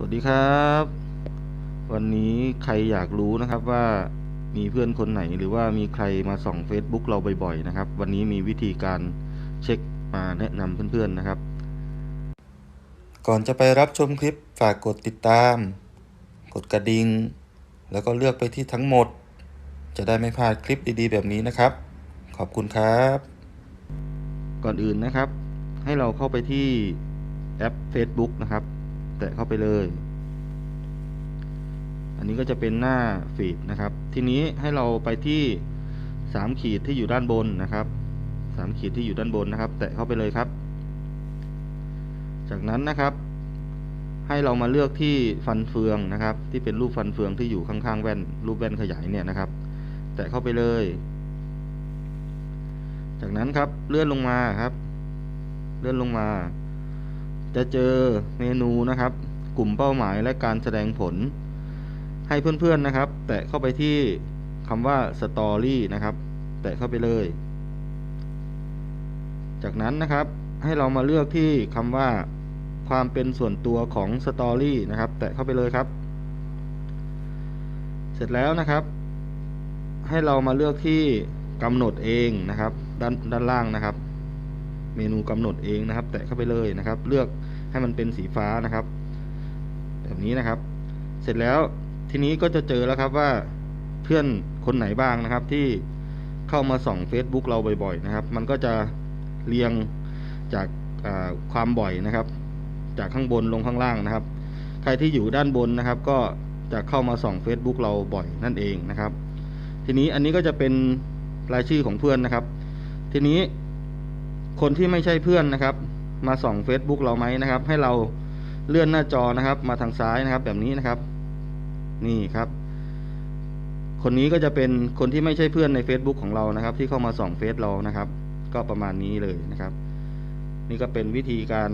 สวัสดีครับ วันนี้ใครอยากรู้นะครับว่ามีเพื่อนคนไหนหรือว่ามีใครมาส่อง Facebook เราบ่อยๆนะครับ วันนี้มีวิธีการเช็คมาแนะนำเพื่อนๆนะครับ ก่อนจะไปรับชมคลิปฝากกดติดตาม กดกระดิ่งแล้วก็เลือกไปที่ทั้งหมด จะได้ไม่พลาดคลิปดีๆ แบบนี้นะครับ ขอบคุณครับ ก่อนอื่นนะครับ ให้เราเข้าไปที่แอป Facebook นะครับ แตะเข้าไปเลย อันนี้ก็จะเป็นหน้าฟีดนะครับ ทีนี้ให้เราไปที่สามขีดที่อยู่ด้านบนนะครับสามขีดที่อยู่ด้านบนนะครับ แตะเข้าไปเลยครับ จากนั้นนะครับ ให้เรามาเลือกที่ฟันเฟืองนะครับ ที่เป็นรูปฟันเฟืองที่อยู่ข้างๆแว่นรูปแว่นขยายเนี่ยนะครับ แตะเข้าไปเลย จากนั้นครับเลื่อนลงมาครับ เลื่อนลงมา จะเจอเมนูนะครับ กลุ่มเป้าหมายและการแสดงผล ให้เพื่อนๆนะครับ แตะเข้าไปที่คำว่า Story นะครับ แตะเข้าไปเลย จากนั้นนะครับให้เรามาเลือกที่คำว่า ความเป็นส่วนตัวของ Story นะครับ แตะเข้าไปเลยครับ เสร็จแล้วนะครับ ให้เรามาเลือกที่กำหนดเองนะครับ ด้านด้านล่างนะครับ เมนูกำหนดเองนะครับ แตะเข้าไปเลยนะครับ เลือกให้มันเป็นสีฟ้านะครับ แบบนี้นะครับ เสร็จแล้วทีนี้ก็จะเจอแล้วครับว่าเพื่อนคนไหนบ้างนะครับ ที่เข้ามาส่อง Facebook เราบ่อยๆนะครับ มันก็จะเรียงจากาความบ่อยนะครับ จากข้างบนลงข้างล่างนะครับ ใครที่อยู่ด้านบนนะครับ ก็จะเข้ามาส่อง Facebook เราบ่อยนั่นเองนะครับ ทีนี้อันนี้ก็จะเป็นรายชื่อของเพื่อนนะครับ ทีนี้ คนที่ไม่ใช่เพื่อนนะครับ มาส่อง Facebook เราไหมนะครับ ให้เราเลื่อนหน้าจอนะครับ มาทางซ้ายนะครับ แบบนี้นะครับ นี่ครับ คนนี้ก็จะเป็นคนที่ไม่ใช่เพื่อนใน Facebook ของเรานะครับ ที่เข้ามาส่องเฟซเรานะครับ ก็ประมาณนี้เลยนะครับ นี่ก็เป็นวิธีการ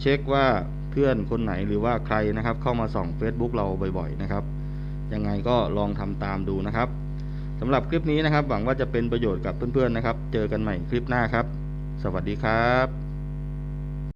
เช็คว่าเพื่อนคนไหนหรือว่าใครนะครับ เข้ามาส่อง Facebook เราบ่อย ๆ นะครับยังไงก็ลองทำตามดูนะครับสำหรับคลิปนี้นะครับ หวังว่าจะเป็นประโยชน์กับเพื่อนๆนะครับ เจอกันใหม่คลิปหน้าครับ สวัสดีครับ